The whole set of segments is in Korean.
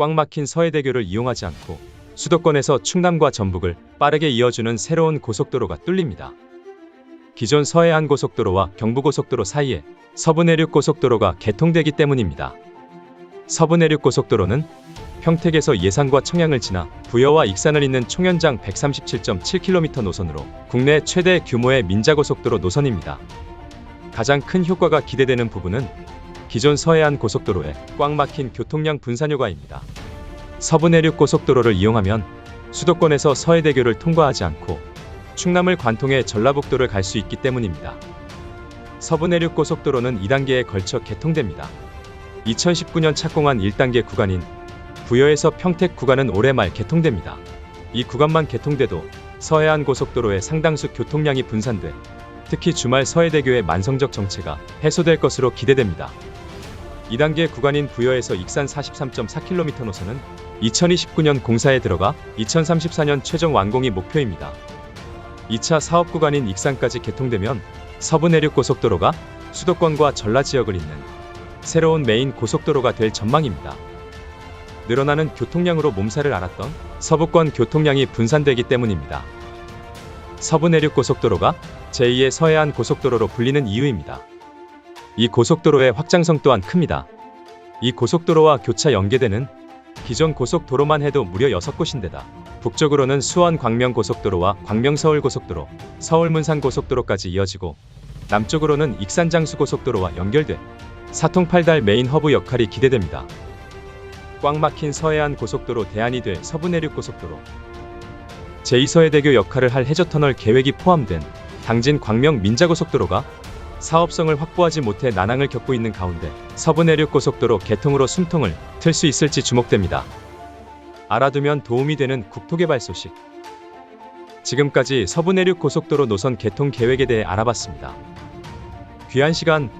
꽉 막힌 서해대교를 이용하지 않고 수도권에서 충남과 전북을 빠르게 이어주는 새로운 고속도로가 뚫립니다. 기존 서해안 고속도로와 경부고속도로 사이에 서부내륙 고속도로가 개통되기 때문입니다. 서부내륙 고속도로는 평택에서 예산과 청양을 지나 부여와 익산을 잇는 총연장 137.7km 노선으로 국내 최대 규모의 민자고속도로 노선입니다. 가장 큰 효과가 기대되는 부분은 기존 서해안 고속도로의 꽉 막힌 교통량 분산 효과입니다. 서부내륙 고속도로를 이용하면 수도권에서 서해대교를 통과하지 않고 충남을 관통해 전라북도를 갈 수 있기 때문입니다. 서부내륙 고속도로는 2단계에 걸쳐 개통됩니다. 2019년 착공한 1단계 구간인 부여에서 평택 구간은 올해 말 개통됩니다. 이 구간만 개통돼도 서해안 고속도로의 상당수 교통량이 분산돼 특히 주말 서해대교의 만성적 정체가 해소될 것으로 기대됩니다. 2단계 구간인 부여에서 익산 43.4km 노선은 2029년 공사에 들어가 2034년 최종 완공이 목표입니다. 2차 사업 구간인 익산까지 개통되면 서부 내륙 고속도로가 수도권과 전라 지역을 잇는 새로운 메인 고속도로가 될 전망입니다. 늘어나는 교통량으로 몸살을 앓았던 서부권 교통량이 분산되기 때문입니다. 서부 내륙 고속도로가 제2의 서해안 고속도로로 불리는 이유입니다. 이 고속도로의 확장성 또한 큽니다. 이 고속도로와 교차 연계되는 기존 고속도로만 해도 무려 6곳인데다 북쪽으로는 수원 광명 고속도로와 광명 서울 고속도로, 서울 문산 고속도로까지 이어지고 남쪽으로는 익산 장수 고속도로와 연결돼 사통 팔달 메인 허브 역할이 기대됩니다. 꽉 막힌 서해안 고속도로 대안이 될 서부 내륙 고속도로 제2서해대교 역할을 할 해저터널 계획이 포함된 당진 광명 민자고속도로가 사업성을 확보하지 못해 난항을 겪고 있는 가운데 서부 내륙 고속도로 개통으로 숨통을 틀 수 있을지 주목됩니다. 알아두면 도움이 되는 국토개발 소식. 지금까지 서부 내륙 고속도로 노선 개통 계획에 대해 알아봤습니다. 귀한 시간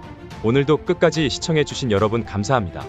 오늘도 끝까지 시청해주신 여러분 감사합니다.